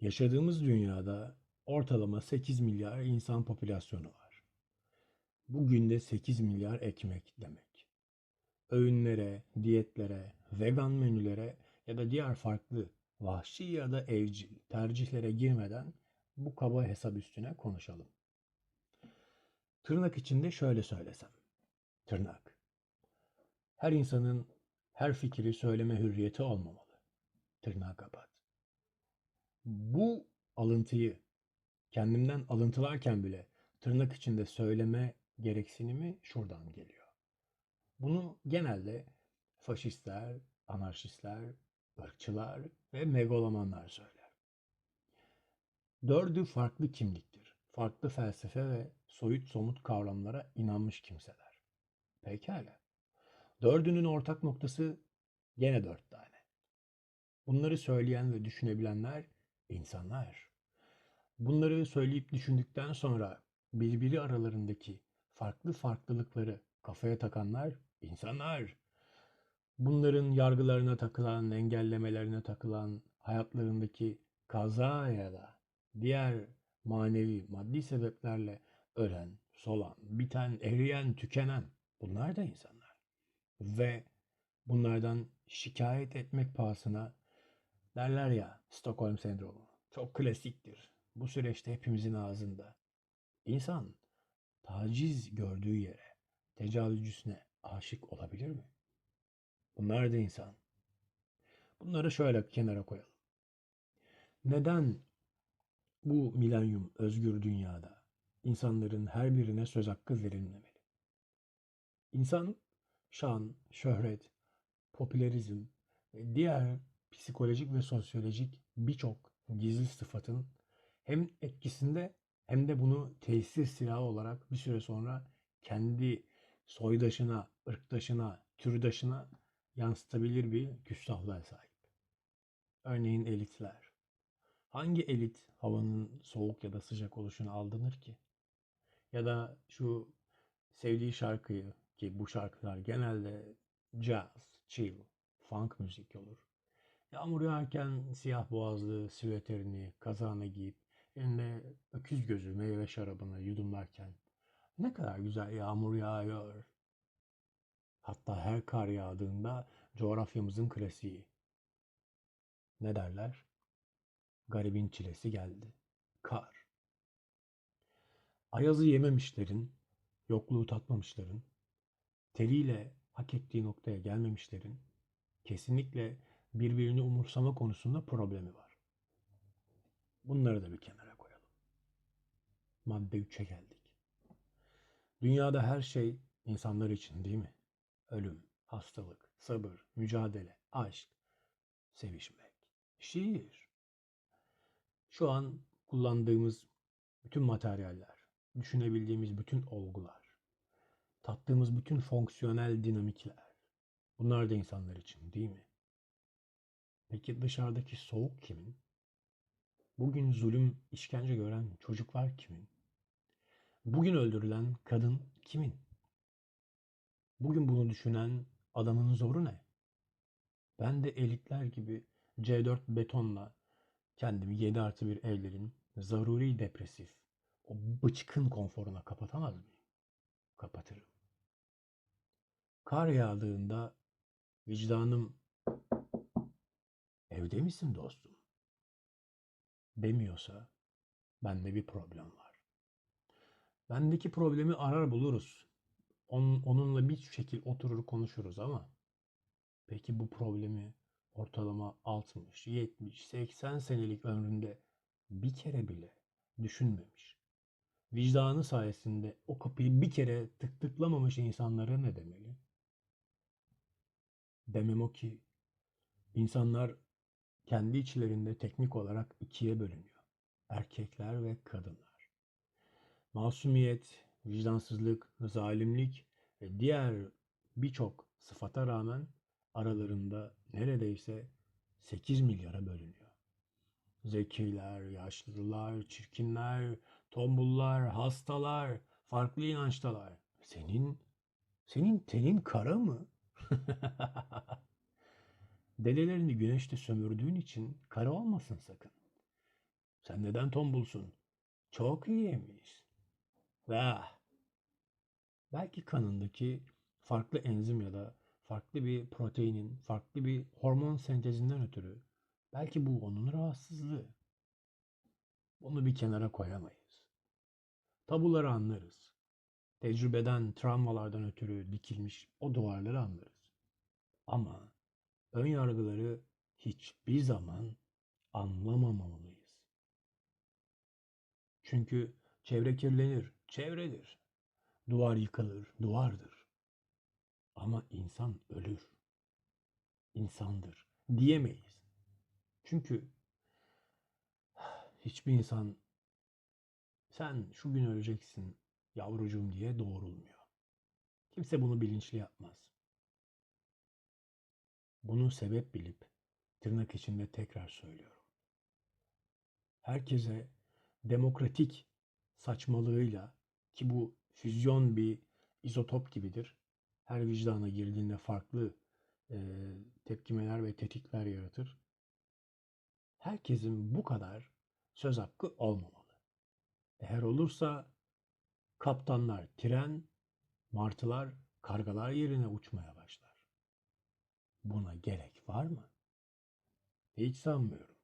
Yaşadığımız dünyada ortalama 8 milyar insan popülasyonu var. Bugün de 8 milyar ekmek demek. Öğünlere, diyetlere, vegan menülere ya da diğer farklı vahşi ya da evcil tercihlere girmeden bu kaba hesap üstüne konuşalım. Tırnak içinde şöyle söylesem. Tırnak. Her insanın her fikri söyleme hürriyeti olmamalı. Tırnağı kapat. Bu alıntıyı kendimden alıntılarken bile tırnak içinde söyleme gereksinimi şuradan geliyor. Bunu genelde faşistler, anarşistler, ırkçılar ve megalomanlar söyler. Dördü farklı kimliktir. Farklı felsefe ve soyut somut kavramlara inanmış kimseler. Pekala. Dördünün ortak noktası gene dört tane. Bunları söyleyen ve düşünebilenler insanlar. Bunları söyleyip düşündükten sonra birbiri aralarındaki farklı farklılıkları kafaya takanlar insanlar. Bunların yargılarına takılan, engellemelerine takılan, hayatlarındaki kaza ya da diğer manevi, maddi sebeplerle ölen, solan, biten, eriyen, tükenen bunlar da insanlar. Ve bunlardan şikayet etmek pahasına derler ya Stockholm sendromu. Çok klasiktir. Bu süreçte hepimizin ağzında. İnsan taciz gördüğü yere tecavüzcüsüne aşık olabilir mi? Bunlar da insan. Bunları şöyle kenara koyalım. Neden bu milenyum özgür dünyada insanların her birine söz hakkı verilmemeli? İnsan şan, şöhret, popülerizm ve diğer psikolojik ve sosyolojik birçok gizli sıfatın hem etkisinde hem de bunu tesir silahı olarak bir süre sonra kendi soydaşına, ırktaşına, türdaşına yansıtabilir bir küstahlığa sahip. Örneğin elitler. Hangi elit havanın soğuk ya da sıcak oluşuna aldanır ki? Ya da şu sevdiği şarkıyı ki bu şarkılar genelde jazz, chill, funk müzik olur. Yağmur yağarken siyah boğazlı süveterini, kazağını giyip eline öküz gözü meyve şarabını yudumlarken ne kadar güzel yağmur yağıyor. Hatta her kar yağdığında coğrafyamızın klasiği. Ne derler? Garibin çilesi geldi. Kar. Ayazı yememişlerin, yokluğu tatmamışların, teriyle hak ettiği noktaya gelmemişlerin kesinlikle birbirini umursama konusunda problemi var. Bunları da bir kenara koyalım. Madde 3'e geldik. Dünyada her şey insanlar için değil mi? Ölüm, hastalık, sabır, mücadele, aşk, sevişmek, şiir. Şu an kullandığımız bütün materyaller, düşünebildiğimiz bütün olgular, tattığımız bütün fonksiyonel dinamikler. Bunlar da insanlar için değil mi? Peki dışarıdaki soğuk kimin? Bugün zulüm, işkence gören çocuklar kimin? Bugün öldürülen kadın kimin? Bugün bunu düşünen adamın zoru ne? Ben de elitler gibi C4 betonla kendimi 7 artı bir evlerin zaruri depresif, o bıçkın konforuna kapatamaz mıyım? Kapatırım. Kar yağdığında vicdanım evde misin dostum? Demiyorsa bende bir problem var. Bendeki problemi arar buluruz. Onun, onunla bir şekil oturur konuşuruz ama peki bu problemi ortalama 60, 70, 80 senelik ömründe bir kere bile düşünmemiş. Vicdanı sayesinde o kapıyı bir kere tık tıklamamış insanlara ne demeli? Demem o ki insanlar kendi içlerinde teknik olarak ikiye bölünüyor. Erkekler ve kadınlar. Masumiyet, vicdansızlık, zalimlik ve diğer birçok sıfata rağmen aralarında neredeyse 8 milyara bölünüyor. Zekiler, yaşlılar, çirkinler, tombullar, hastalar, farklı inançtalar. Senin, senin tenin kara mı? Dedelerini güneşte sömürdüğün için kara olmasın sakın. Sen neden tombulsun? Çok iyiymiş. Ah. Belki kanındaki farklı enzim ya da farklı bir proteinin, farklı bir hormon sentezinden ötürü belki bu onun rahatsızlığı. Bunu bir kenara koyamayız. Tabuları anlarız. Tecrübeden, travmalardan ötürü dikilmiş o duvarları anlarız. Ama ön yargıları hiçbir zaman anlamamalıyız. Çünkü çevre kirlenir, çevredir. Duvar yıkılır, duvardır. Ama insan ölür. İnsandır diyemeyiz. Çünkü hiçbir insan sen şu gün öleceksin yavrucuğum diye doğrulmuyor. Kimse bunu bilinçli yapmaz. Bunu sebep bilip tırnak içinde tekrar söylüyorum. Herkese demokratik saçmalığıyla ki bu füzyon bir izotop gibidir. Her vicdana girdiğinde farklı e, tepkimeler ve tetikler yaratır. Herkesin bu kadar söz hakkı olmamalı. Eğer olursa kaptanlar tren, martılar kargalar yerine uçmaya başlar. Buna gerek var mı? Hiç sanmıyorum.